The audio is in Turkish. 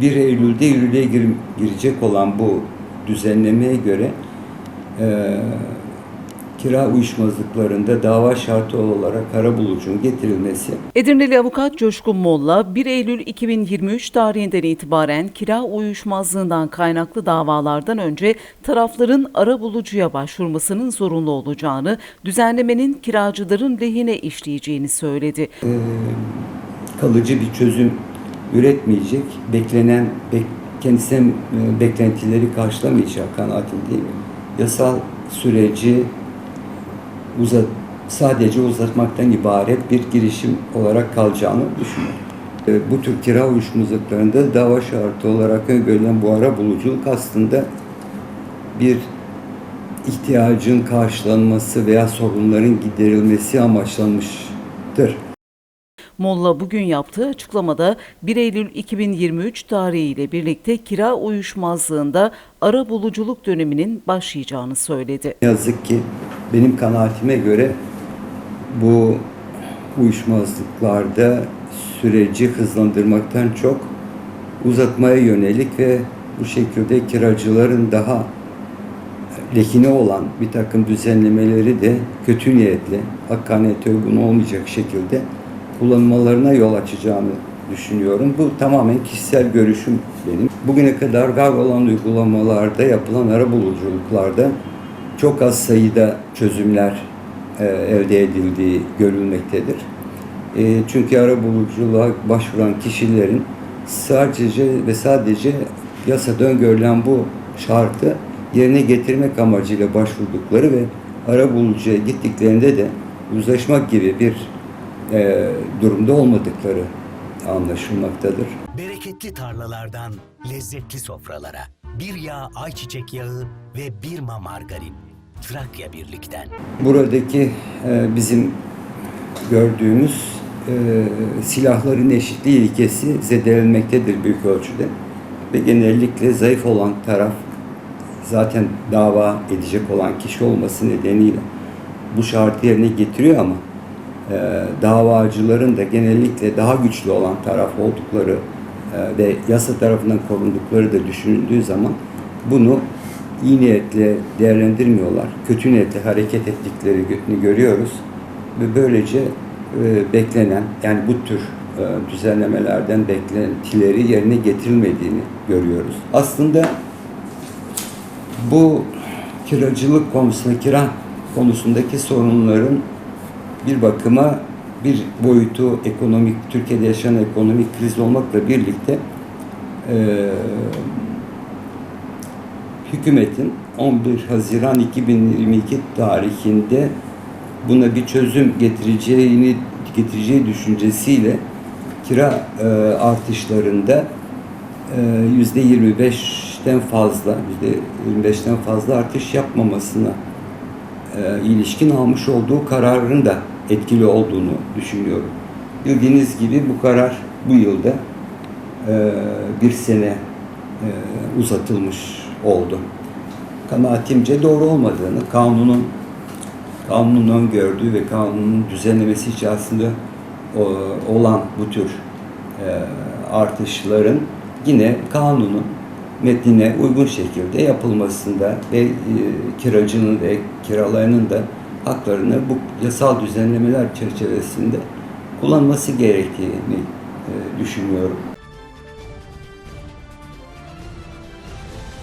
1 Eylül'de yürürlüğe gir- girecek olan bu düzenlemeye göre e, kira uyuşmazlıklarında dava şartı olarak arabulucunun getirilmesi Edirneli avukat Coşkun Molla, 1 Eylül 2023 tarihinden itibaren kira uyuşmazlığından kaynaklı davalardan önce tarafların ara bulucuya başvurmasının zorunlu olacağını, düzenlemenin kiracıların lehine işleyeceğini söyledi. e, kalıcı bir çözüm üretmeyecek, beklenen, bek, kendisine e, beklentileri karşılamayacak kanaatindeyim. Yasal süreci uzat, sadece uzatmaktan ibaret bir girişim olarak kalacağını düşünüyorum. E, Bu tür kira uyuşmazlıklarında dava şartı olarak öngörülen bu ara buluculuk aslında bir ihtiyacın karşılanması veya sorunların giderilmesi amaçlanmıştır. Molla bugün yaptığı açıklamada 1 Eylül 2023 tarihiyle birlikte kira uyuşmazlığında ara buluculuk döneminin başlayacağını söyledi. Yazık ki benim kanaatime göre bu uyuşmazlıklarda süreci hızlandırmaktan çok uzatmaya yönelik ve bu şekilde kiracıların daha lehine olan bir takım düzenlemeleri de kötü niyetli, hakkaniyete uygun olmayacak şekilde kullanmalarına yol açacağını düşünüyorum. Bu tamamen kişisel görüşüm benim. Bugüne kadar var olan uygulamalarda yapılan arabuluculuklarda çok az sayıda çözümler e, elde edildiği görülmektedir. E, çünkü arabuluculuğa başvuran kişilerin sadece ve sadece yasada öngörülen bu şartı yerine getirmek amacıyla başvurdukları ve arabulucuya gittiklerinde de uzlaşmak gibi bir e, durumda olmadıkları anlaşılmaktadır. Bereketli tarlalardan lezzetli sofralara. Bir yağ ayçiçek yağı ve bir ma margarin. Trakya Birlik'ten. Buradaki e, bizim gördüğümüz e, silahların eşitliği ilkesi zedelenmektedir büyük ölçüde. Ve genellikle zayıf olan taraf zaten dava edecek olan kişi olması nedeniyle bu şartı yerine getiriyor ama davacıların da genellikle daha güçlü olan taraf oldukları e, ve yasa tarafından korundukları da düşünüldüğü zaman bunu iyi niyetle değerlendirmiyorlar. Kötü niyetle hareket ettiklerini görüyoruz. Ve böylece e, beklenen yani bu tür e, düzenlemelerden beklentileri yerine getirilmediğini görüyoruz. Aslında bu kiracılık konusunda, kira konusundaki sorunların bir bakıma bir boyutu ekonomik, Türkiye'de yaşanan ekonomik kriz olmakla birlikte e, hükümetin 11 Haziran 2022 tarihinde buna bir çözüm getireceğini getireceği düşüncesiyle kira e, artışlarında e, yüzde 25'ten fazla, yüzde 25'ten fazla artış yapmamasına e, ilişkin almış olduğu kararın da etkili olduğunu düşünüyorum. Bildiğiniz gibi bu karar bu yılda e, bir sene e, uzatılmış oldu. Kanaatimce doğru olmadığını, kanunun kanunun öngördüğü ve kanunun düzenlemesi içerisinde o, olan bu tür e, artışların yine kanunun metnine uygun şekilde yapılmasında ve e, kiracının ve kiralayanın da haklarını bu yasal düzenlemeler çerçevesinde kullanması gerektiğini e, düşünüyorum.